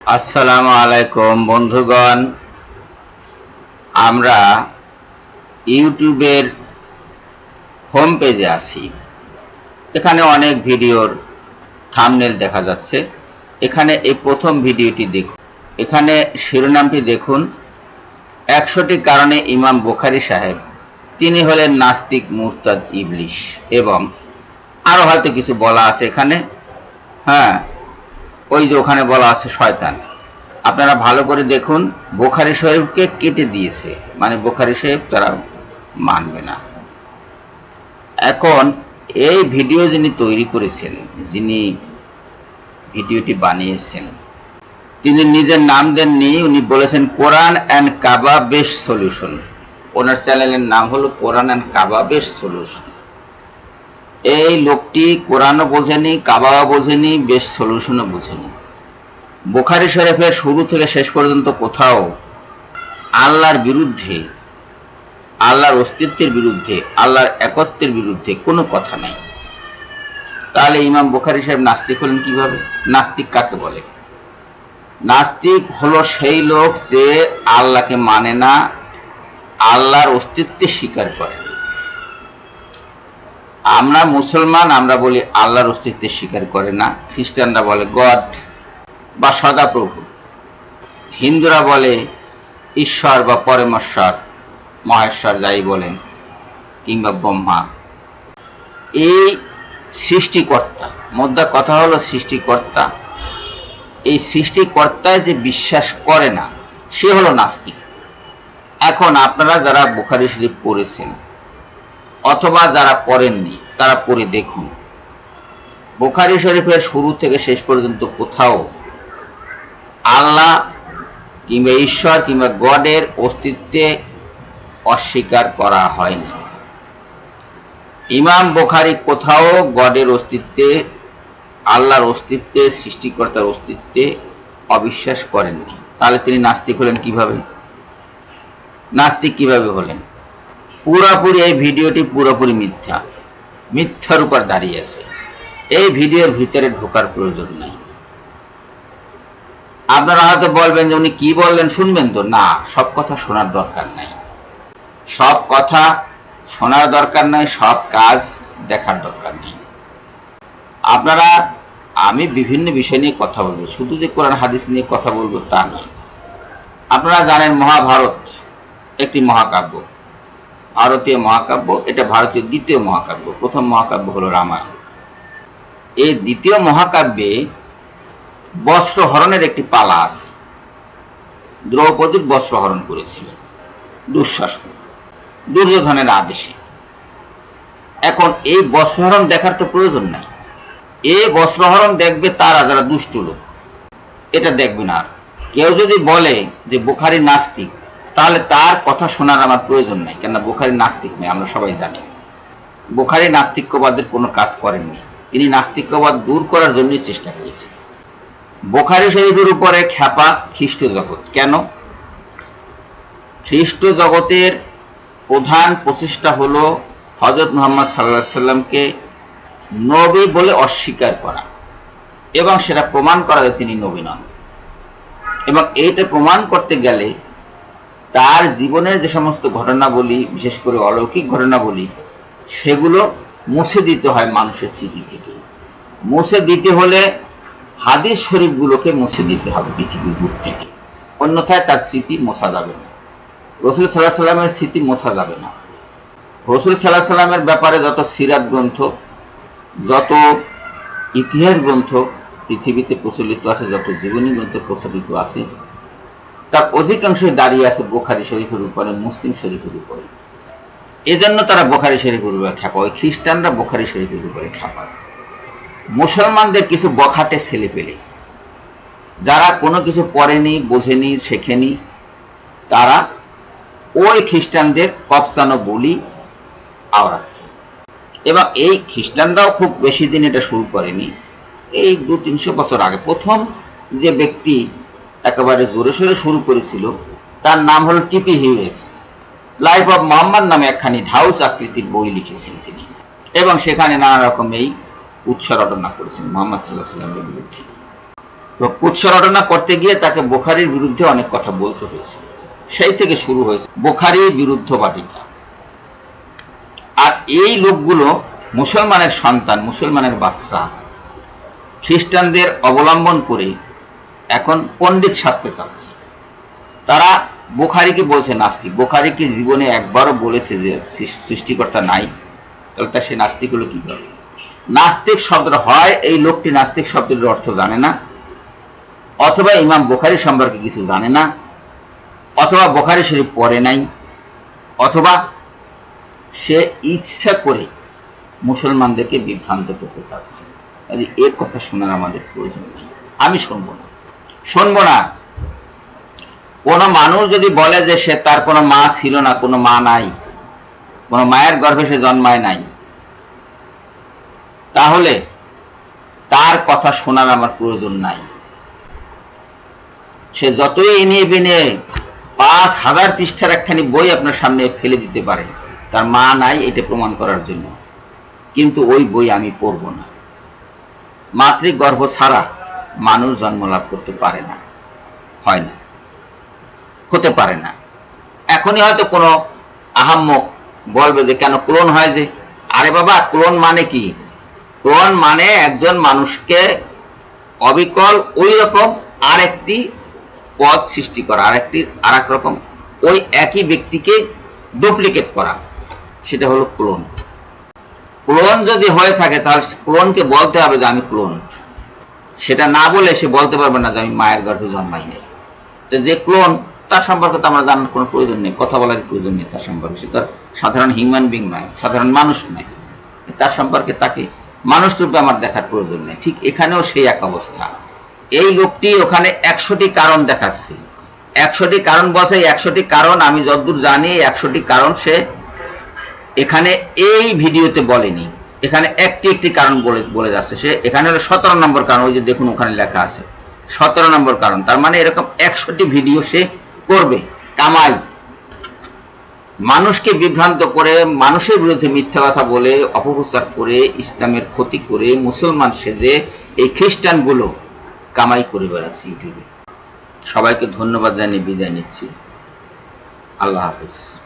আসসালামু আলাইকুম, বন্ধুগণ। আমরা ইউটিউবের হোম পেজে আছি। এখানে অনেক ভিডিওর থামনেল দেখা যাচ্ছে। এখানে এই প্রথম ভিডিওটি দেখুন। এখানে শিরোনামটি দেখুন। একশোটি কারণে ইমাম বুখারি সাহেব, তিনি হলেন নাস্তিক মুরতাদ ইবলিশ এবং আরও হয়তো কিছু বলা আছে এখানে। হ্যাঁ ওই যে ওখানে বলা আছে শয়তান। আপনারা ভালো করে দেখুন, বোখারি শরীফকে কেটে দিয়েছে। মানে বোখারি শরীফ তারা মানবে না। এখন এই ভিডিও যিনি তৈরি করেছেন, যিনি ভিডিওটি বানিয়েছেন, তিনি নিজের নাম দেননি, উনি বলেছেন, Quran and Kaaba best solution. ওনার চ্যানেলের নাম হলো Quran and Kaaba best solution. এই লোকটি কোরআনও বোঝেনি, কাবাও বোঝেনি, বেশ সলিউশনও বোঝেনি। বোখারি শরীফের শুরু থেকে শেষ পর্যন্ত কোথাও আল্লাহর বিরুদ্ধে, আল্লাহর অস্তিত্বের বিরুদ্ধে, আল্লাহর একত্বের বিরুদ্ধে কোনো কথা নাই। তাহলে ইমাম বোখারি সাহেব নাস্তিক হলেন কীভাবে? নাস্তিক কাকে বলে? নাস্তিক হলো সেই লোক যে আল্লাহকে মানে না, আল্লাহর অস্তিত্বের স্বীকার করে। না আমরা মুসলমান, আমরা বলি আল্লাহর অস্তিত্ব স্বীকার করে না। খ্রিস্টানরা বলে গড বা সদাপ্রভু। হিন্দুরা বলে ঈশ্বর বা পরমেশ্বর, মহেশ্বর যাই বলেন কিংবা ব্রহ্মা। এই সৃষ্টিকর্তা, মোদ্দা কথা হলো সৃষ্টিকর্তা। এই সৃষ্টিকর্তায় যে বিশ্বাস করে না, সে হলো নাস্তিক। এখন আপনারা যারা বুখারি শরীফ পড়েছেন অথবা যারা পড়েননি, তারা পড়ে দেখুন। বোখারি শরীফের শুরু থেকে শেষ পর্যন্ত কোথাও আল্লাহ কিংবা ঈশ্বর কিংবা গডের অস্তিত্বে অস্বীকার করা হয়নি। ইমাম বোখারি কোথাও গডের অস্তিত্বে, আল্লাহর অস্তিত্বে, সৃষ্টিকর্তার অস্তিত্বে অবিশ্বাস করেননি। তাহলে তিনি নাস্তিক হলেন কীভাবে? নাস্তিক কীভাবে হলেন? পুরোপুরি এই ভিডিওটি পুরোপুরি মিথ্যা। মিথ্যার উপর দাঁড়িয়ে আছে। এই ভিডিওর ভিতরে ঢোকার প্রয়োজন নাই। আপনারা হয়তো বলবেন যে উনি কি বললেন, শুনবেন তো? না, সব কথা শোনার দরকার নাই। সব কথা শোনার দরকার নাই, সব কাজ দেখার দরকার নেই। আপনারা, আমি বিভিন্ন বিষয় নিয়ে কথা বলব। শুধু যে কোরআন হাদিস নিয়ে কথা বলব তা নয়। আপনারা জানেন মহাভারত একটি মহাকাব্য। ভারতীয় মহাকাব্য, এটা ভারতীয় দ্বিতীয় মহাকাব্য, প্রথম মহাকাব্য হলো রামায়ণ। এই দ্বিতীয় মহাকাব্যে বস্ত্রহরণের একটি পালা আছে। দ্রৌপদীর বস্ত্রহরণ করেছিলেন দুঃশাসন। দুর্যোধনের আদেশে। এখন এই বস্ত্রহরণ দেখার তো প্রয়োজন নাই। এই বস্ত্রহরণ দেখবে তারা যারা দুষ্ট লোক। এটা দেখবে না কেউ যদি বলে যে বুখারি নাস্তিক তাহলে তার কথা শোনার আমার প্রয়োজন নাই কেন বুখারি নাস্তিক নেই আমরা সবাই জানি। বুখারি নাস্তিক্যবাদের কোনো কাজ করেননি। তিনি নাস্তিক্যবাদ দূর করার জন্যই চেষ্টা করেছেন। বোখারি শরীফের উপরে খ্যাপা খ্রিস্ট জগৎ। কেন? খ্রিস্ট জগতের প্রধান প্রচেষ্টা হলো হজরত মোহাম্মদ সাল্লাহ সাল্লামকে নবী বলে অস্বীকার করা এবং সেটা প্রমাণ করা যে তিনি নবী নন। এবং এইটা প্রমাণ করতে গেলে তার জীবনের যে সমস্ত ঘটনাবলী, বিশেষ করে অলৌকিক ঘটনাবলী, সেগুলো মুছে দিতে হয় মানুষের স্মৃতি থেকে। মুছে দিতে হলে হাদিস শরীফগুলোকে মুছে দিতে হবে পৃথিবীর বুক থেকে। অন্যথায় তার স্মৃতি মোছা যাবে না। রসুল সাল্লাহ সাল্লামের স্মৃতি মোছা যাবে না। রসুল সাল্লাহ সাল্লামের ব্যাপারে যত সিরাত গ্রন্থ, যত ইতিহাস গ্রন্থ পৃথিবীতে প্রচলিত আছে, যত জীবনী গ্রন্থ প্রচলিত আছে তার অধিকাংশই দাঁড়িয়ে আছে বোখারি শরীফের উপরে, মুসলিম শরীফের উপরে। এজন্য তারা বোখারি শরীফের উপরে ওই খ্রিস্টানরা বোখারি শরীফের উপরে খ্যাপা। মুসলমানদের কিছু বখাটে ছেলে পেলে যারা কোনো কিছু পড়েনি, বোঝেনি, শেখেনি, তারা ওই খ্রিস্টানদের কপসানো বলি আওড়াচ্ছে। এবং এই খ্রিস্টানরাও খুব বেশি দিন এটা শুরু করেনি। এই দু তিনশো বছর আগে প্রথম যে ব্যক্তি একেবারে জোরে সোরে শুরু করেছিল, তার নাম হলো TP Hughes life of Muhammad নামে একখানি ঢাউস আকৃতির বই লিখেছেন তিনি। এবং সেখানে নানা রকম এই উৎস রটনা করেছেন মোহাম্মদ সাল্লাহ সাল্লামের বিরুদ্ধে। তো রটনা করতে গিয়ে তাকে বোখারির বিরুদ্ধে অনেক কথা বলতে হয়েছে। সেই থেকে শুরু হয়েছে বোখারি বিরুদ্ধ বাটিকা। আর এই লোকগুলো মুসলমানের সন্তান, মুসলমানের বাচ্চা, খ্রিস্টানদের অবলম্বন করে এখন পণ্ডিত শাস্তে চাচ্ছে। তারা বোখারিকে বলছে, নাস্তিক বোখারিকে জীবনে একবারও বলেছে যে সৃষ্টিকর্তা নাই? তাহলে তা সে নাস্তিক হলো কীভাবে নাস্তিক শব্দটা হয়, এই লোকটি নাস্তিক শব্দের অর্থ জানে না, অথবা ইমাম বোখারি সম্পর্কে কিছু জানে না, অথবা বোখারি শরীফ পড়ে নাই, অথবা সে ইচ্ছা করে মুসলমানদেরকে বিভ্রান্ত করতে চাচ্ছে। এর কথা শোনার আমাদের প্রয়োজন নেই। আমি শুনব না। শুনব না। কোন মানুষ যদি বলে যে সে তার কোনো মা ছিল না, কোনো মা নাই, কোনো মায়ের গর্ভে সে জন্মায় নাই, তাহলে তার কথা শোনার আমার প্রয়োজন নাই। সে যতই এনে বেনে পাঁচ হাজার পৃষ্ঠার একখানি বই আপনার সামনে ফেলে দিতে পারে, তার মা নাই এটা প্রমাণ করার জন্য। কিন্তু ওই বই আমি পড়ব না। মাতৃ গর্ভ ছাড়া মানুষ জন্ম লাভ করতে পারে না। হয় না। হতে পারে না। এখনই হয়তো কোনো আহাম্মক বলবে যে, কেন ক্লোন হয় যে? আরে বাবা, ক্লোন মানে কি? ক্লোন মানে একজন মানুষকে অবিকল ওই রকম আরেকটি পদ সৃষ্টি করা, আরেকটি আর এক রকম ওই একই ব্যক্তিকে ডুপ্লিকেট করা। সেটা হলো ক্লোন। ক্লোন যদি হয়ে থাকে, তাহলে ক্লোনকে বলতে হবে যে, আমি ক্লোন। সেটা না বলে সে বলতে পারবে না যে আমি মায়ের গর্ভে জন্মাই নেই। তো যে ক্লোন তার সম্পর্কে তো আমরা জানার কোনো প্রয়োজন নেই, কথা বলার প্রয়োজন নেই তার সম্পর্কে। সে তার সাধারণ হিউম্যান বিং নয়, সাধারণ মানুষ নয়। তার সম্পর্কে তাকে মানুষ রূপে আমার দেখার প্রয়োজন নেই। ঠিক এখানেও সেই এক অবস্থা। এই লোকটি ওখানে একশোটি কারণ দেখাচ্ছে। একশোটি কারণ বলছে, একশোটি কারণ আমি যতদূর জানি, একশোটি কারণ সে এখানে এই ভিডিওতে বলেনি। এখানে একটি একটি কারণ বলে বলে যাচ্ছে সে। এখানে হলো সতেরো নম্বর কারণ, ওই যে দেখুন ওখানে লেখা আছে। সতেরো নম্বর কারণ, তার মানে এরকম একশোটি ভিডিও সে করবে কামাই মানুষকে বিভ্রান্ত করে, মানুষের বিরুদ্ধে মিথ্যা কথা বলে, অপপ্রচার করে, ইসলামের ক্ষতি করে, মুসলমান সেজে এই খ্রিস্টানগুলো কামাই করে বেড়াচ্ছে ইউটিউবে। সবাইকে ধন্যবাদ জানিয়ে বিদায় নিচ্ছি। আল্লাহ হাফিজ।